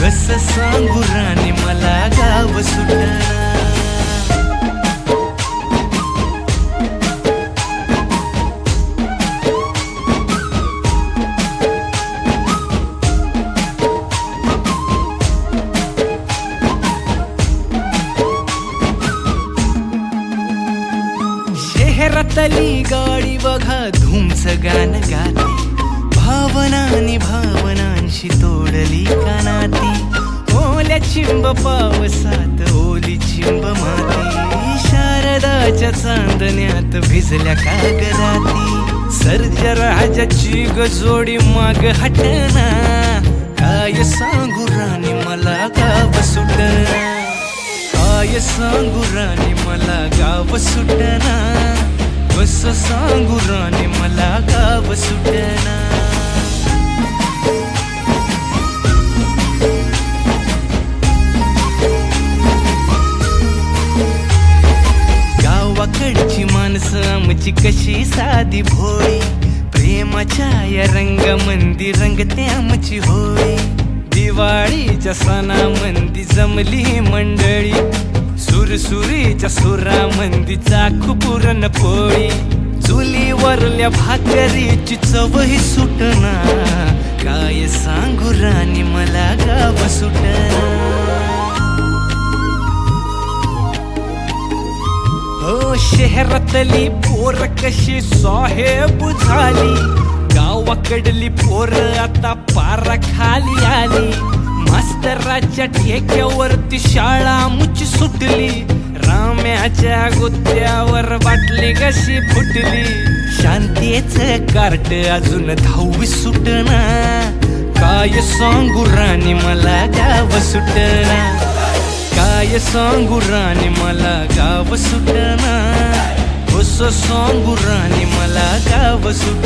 कस सांगू राणी मला गाव सुटना शहरातली गाडी बघा धुमच गाणं गाते. भावनानी भावनांशी तोडली कानाती. ओल्या चिंब पावसात ओली चिंब माती. शारदाच्या चांदण्यात भिजल्या कागदाती. सर्ज राजाची गजोडी माग हटना. काय सांगू राणी मला गाव सुटना. काय सांगू राणी मला गाव सुटना. असं सांगू राणी मला गाव सुटना. गावाकडची माणसं आमची कशी साधी भोळी. प्रेमाच्या या मंदिर रंगते आमची होळी. दिवाळीच्या सणामंदी जमली मंडळी. सुरसुरीच्या सुरामंदी चाखू पुरण पोळी. चुलीवरल्या भाकरीची चवही सुटना. काय सांगू राणी मला गाव सुटना. हो शहरातली पोर कशी साहेब झाली. पकडली पोर आता पारा खाली आली. मास्तराच्या ठेक्यावरती शाळा मुची सुटली. राम्याच्या गुत्त्यावर बाटली कशी फुटली. शांतीच कार्ट अजून धावी सुटना. काय सांगू राणी मला गाव सुटना. काय सांगू राणी मला गाव सुटना. कस सांगू राणी मला गाव सुटना.